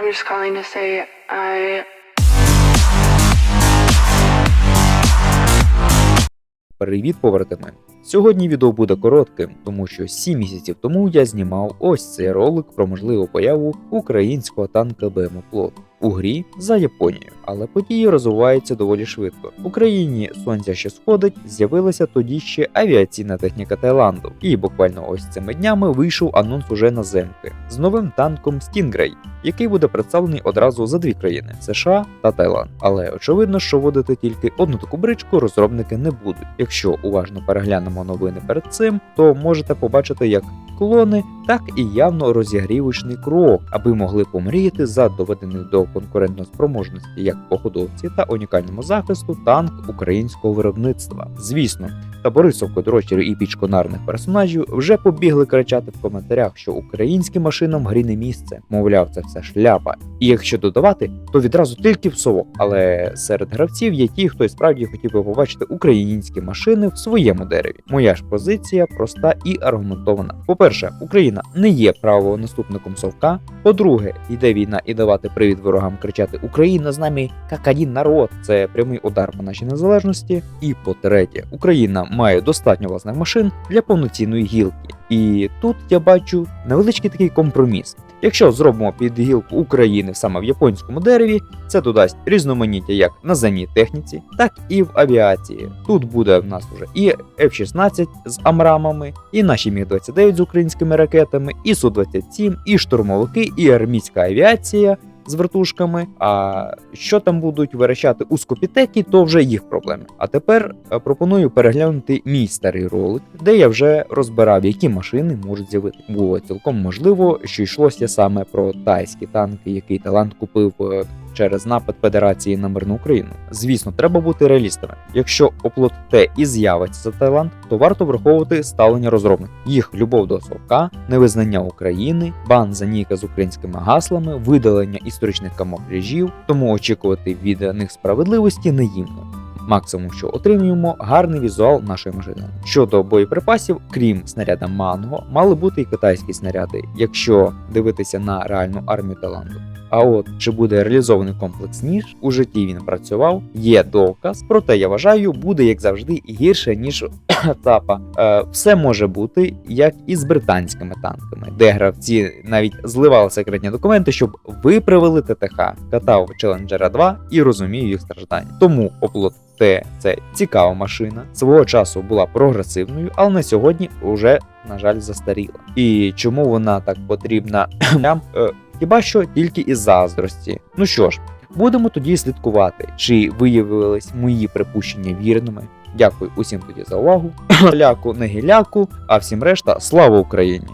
I'm just calling to say I Привіт, повертими! Сьогодні відео буде коротким, тому що 7 місяців тому я знімав ось цей ролик про можливу появу українського танка БМ Плот у грі за Японією, але події розвиваються доволі швидко. В Україні сонця ще сходить, з'явилася тоді ще авіаційна техніка Таїланду, і буквально ось цими днями вийшов анонс уже на земки з новим танком Stingray, який буде представлений одразу за дві країни США та Таїланд. Але очевидно, що вводити тільки одну таку бричку розробники не будуть. Якщо уважно переглянемо новини перед цим, то можете побачити як клони, так і явно розігрівочний крок, аби могли помріяти за доведений до конкурентоспроможності як по ходовці та унікальному захисту танк українського виробництва. Звісно, табори совкодрочерів і пічконарних персонажів вже побігли кричати в коментарях, що українським машинам в грі не місце. Мовляв, це все шляпа. І якщо додавати, то відразу тільки в совок. Але серед гравців є ті, хто й справді хотів би побачити українські машини в своєму дереві. Моя ж позиція проста і аргументована. По-перше, Україна не є правонаступником совка. По-друге, йде війна і давати привід ворогам кричати Україна з нами як один народ. Це прямий удар по нашій незалежності. І по-третє, Україна має достатньо власних машин для повноцінної гілки. І тут я бачу невеличкий такий компроміс. Якщо зробимо під гілку України саме в японському дереві, це додасть різноманіття як на наземній техніці, так і в авіації. Тут буде в нас вже і F-16 з амрамами, і наші Міг-29 з українськими ракетами, і Су-27, і штурмовики, і армійська авіація. З вертушками, а що там будуть верещати у скопітекі, то вже їх проблеми. А тепер е, пропоную переглянути мій старий ролик, де я вже розбирав, які машини можуть з'явити. Було цілком можливо, що йшлося саме про тайські танки, який талант купив е, через напад Федерації на мирну Україну. Звісно, треба бути реалістами. Якщо оплот Т і з'явиться за Таїланд, то варто враховувати ставлення розробників, їх любов до совка, невизнання України, бан за ніка з українськими гаслами, видалення історичних камуфляжів, тому очікувати від них справедливості наївно. Максимум, що отримуємо, гарний візуал нашої машини. Щодо боєприпасів, крім снаряда Манго, мали бути і китайські снаряди, якщо дивитися на реальну армію Таїланду. А от чи буде реалізований комплекс ніж у житті він працював, є доказ. Проте я вважаю, буде як завжди гірше ніж тапа. Е, все може бути як і з британськими танками, де гравці навіть зливали секретні документи, щоб виправили ТТХ, катав Challenger 2 і розумів їх страждання. Тому оплот Т це цікава машина. Свого часу була прогресивною, але на сьогодні вже, на жаль, застаріла. І чому вона так потрібна? Хіба що тільки із заздрості. Ну що ж, будемо тоді слідкувати, чи виявились мої припущення вірними. Дякую усім тоді за увагу. Ляку, не гіляку, а всім решта слава Україні!